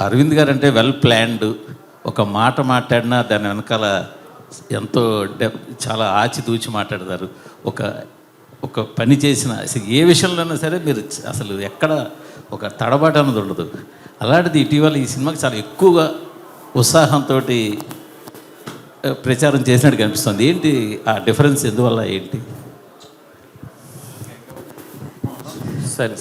అరవింద్ గారు అంటే well planned ఒక మాట మాట్లాడినా దాని వెనకాల ఎంతో డెప్ చాలా ఆచితూచి మాట్లాడతారు. ఒక ఒక పని చేసిన అసలు ఏ విషయంలోనైనా సరే మీరు అసలు ఎక్కడ ఒక తడబాటు అన్నది ఉండదు. అలాంటిది ఇటీవల ఈ సినిమాకి చాలా ఎక్కువగా ఉత్సాహంతో ప్రచారం చేసినట్టు కనిపిస్తుంది. ఏంటి ఆ డిఫరెన్స్? ఎందువల్ల ఏంటి? సరే.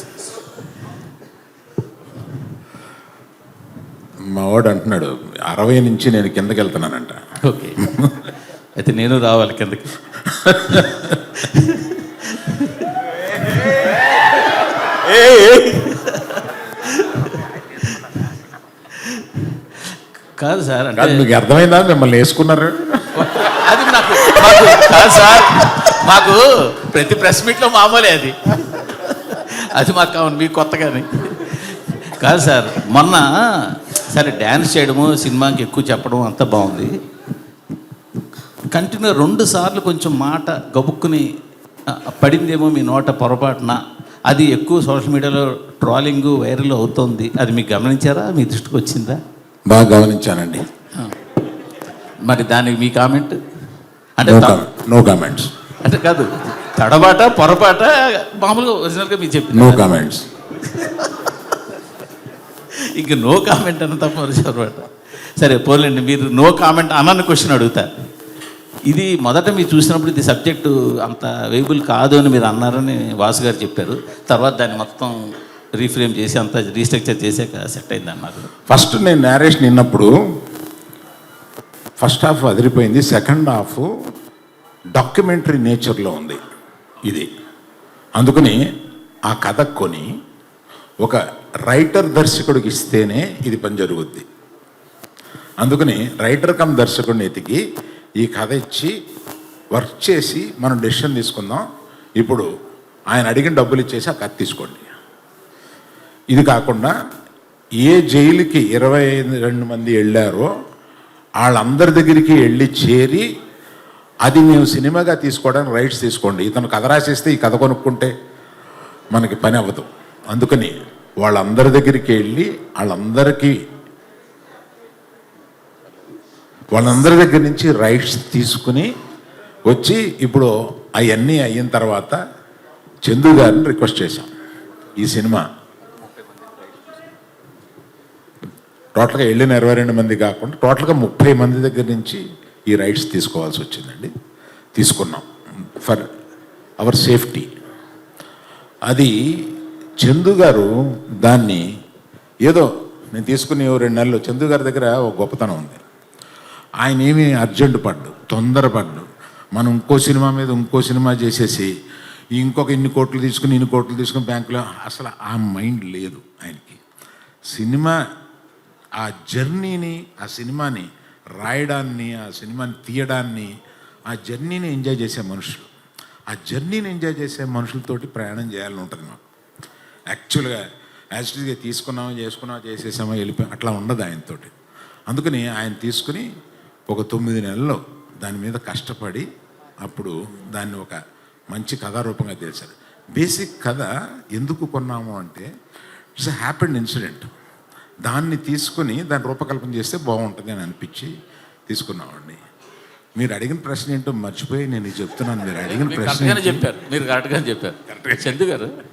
సరే మా వాడు అంటున్నాడు అరవై నుంచి నేను కిందకి వెళ్తున్నానంట. ఓకే. అయితే నేను రావాలి కిందకి. కాదు సార్ అంటే మీకు అర్థమైందా? మిమ్మల్ని వేసుకున్నారు. అది నాకు మాకు కాదు సార్ మాకు ప్రతి ప్రెస్ మీట్లో మామూలే అది. అది మాకు కావాలి మీకు కొత్తగాని. కాదు సార్ మొన్న సరే డ్యాన్స్ చేయడము సినిమాకి ఎక్కువ చెప్పడం అంతా బాగుంది. కంటిన్యూ రెండు సార్లు కొంచెం మాట గబుక్కుని పడిందేమో మీ నోట పొరపాటున. అది ఎక్కువ సోషల్ మీడియాలో ట్రాలింగ్ వైరల్ అవుతోంది. అది మీకు గమనించారా? మీ దృష్టికి వచ్చిందా? బాగా గమనించానండి. మరి దానికి మీ కామెంట్? అంటే నో కామెంట్స్. అంటే కాదు తడబాట పొరపాట మామూలుగా ఒరిజినల్గా మీరు చెప్పి నో కామెంట్స్. ఇంక నో కామెంట్ అన్న తప్ప అనమాట సరే పోలేండి మీరు నో కామెంట్ అన్న క్వశ్చన్ అడుగుతా. ఇది మొదట మీరు చూసినప్పుడు ఇది సబ్జెక్టు అంత వేయబుల్ కాదు అని మీరు అన్నారని వాసు గారు చెప్పారు. తర్వాత దాన్ని మొత్తం రీఫ్రేమ్ చేసి అంత రీస్ట్రక్చర్ చేసాక సెట్ అయింది అన్నారు. ఫస్ట్ నేను నేరేషన్ విన్నప్పుడు ఫస్ట్ హాఫ్ అదిరిపోయింది సెకండ్ హాఫ్ డాక్యుమెంటరీ నేచర్లో ఉంది ఇది. అందుకని ఆ కథ కొని ఒక రైటర్ దర్శకుడికి ఇస్తేనే ఇది పని జరుగుద్ది. అందుకని రైటర్ కమ్ దర్శకుడిని ఎతికి ఈ కథ ఇచ్చి వర్క్ చేసి మనం డెసిషన్ తీసుకుందాం. ఇప్పుడు ఆయన అడిగిన డబ్బులు ఇచ్చేసి ఆ కథ తీసుకోండి. ఇది కాకుండా ఏ జైలుకి ఇరవై రెండు మంది వెళ్ళారో వాళ్ళందరి దగ్గరికి వెళ్ళి చేరి అది మేము సినిమాగా తీసుకోవడానికి రైట్స్ తీసుకోండి. ఇతను కథ రాసేస్తే ఈ కథ కొనుక్కుంటే మనకి పని అవ్వదు. అందుకని వాళ్ళందరి దగ్గరికి వెళ్ళి వాళ్ళందరికీ వాళ్ళందరి దగ్గర నుంచి రైట్స్ తీసుకుని వచ్చి ఇప్పుడు అవన్నీ అయిన తర్వాత చందు గారిని రిక్వెస్ట్ చేశాం ఈ సినిమా. టోటల్గా వెళ్ళిన ఇరవై రెండు మంది కాకుండా టోటల్గా ముప్పై మంది దగ్గర నుంచి ఈ రైట్స్ తీసుకోవాల్సి వచ్చిందండి. తీసుకున్నాం. For our safety. అది చందు గారు దాన్ని ఏదో నేను తీసుకుని ఓ రెండు నెలలు చందు గారి దగ్గర ఒక గొప్పతనం ఉంది. ఆయన ఏమి అర్జెంట్ పడ్డు తొందరపడ్డు మనం ఇంకో సినిమా మీద ఇంకో సినిమా చేసేసి ఇంకొక ఇన్ని కోట్లు తీసుకుని ఇన్ని కోట్లు తీసుకుని బ్యాంకులో అసలు ఆ మైండ్ లేదు ఆయనకి. సినిమా ఆ జర్నీని ఆ సినిమాని రాయడాన్ని ఆ సినిమాని తీయడాన్ని ఆ జర్నీని ఎంజాయ్ చేసే మనుషులు. ఆ జర్నీని ఎంజాయ్ చేసే మనుషులతోటి ప్రయాణం చేయాలని ఉంటుంది మాకు. యాక్చువల్గా యాక్చువల్గా తీసుకున్నామా చేసుకున్నామా చేసేసామా వెళ్ళిపోయాం అట్లా ఉండదు ఆయనతోటి. అందుకని ఆయన తీసుకుని ఒక తొమ్మిది నెలల్లో దాని మీద కష్టపడి అప్పుడు దాన్ని ఒక మంచి కథారూపంగా తెలిసారు బేసిక్ కథ ఎందుకు కొన్నాము అంటే ఇట్స్ అ హ్యాపెండ్ ఇన్సిడెంట్ దాన్ని తీసుకుని దాన్ని రూపకల్పన చేస్తే బాగుంటుంది అని అనిపించి తీసుకున్నామండి. మీరు అడిగిన ప్రశ్న ఏంటో మర్చిపోయి నేను చెప్తున్నాను. మీరు అడిగిన ప్రశ్న? చెప్పారు. మీరు కరెక్ట్గానే చెప్పారు. చందు గారు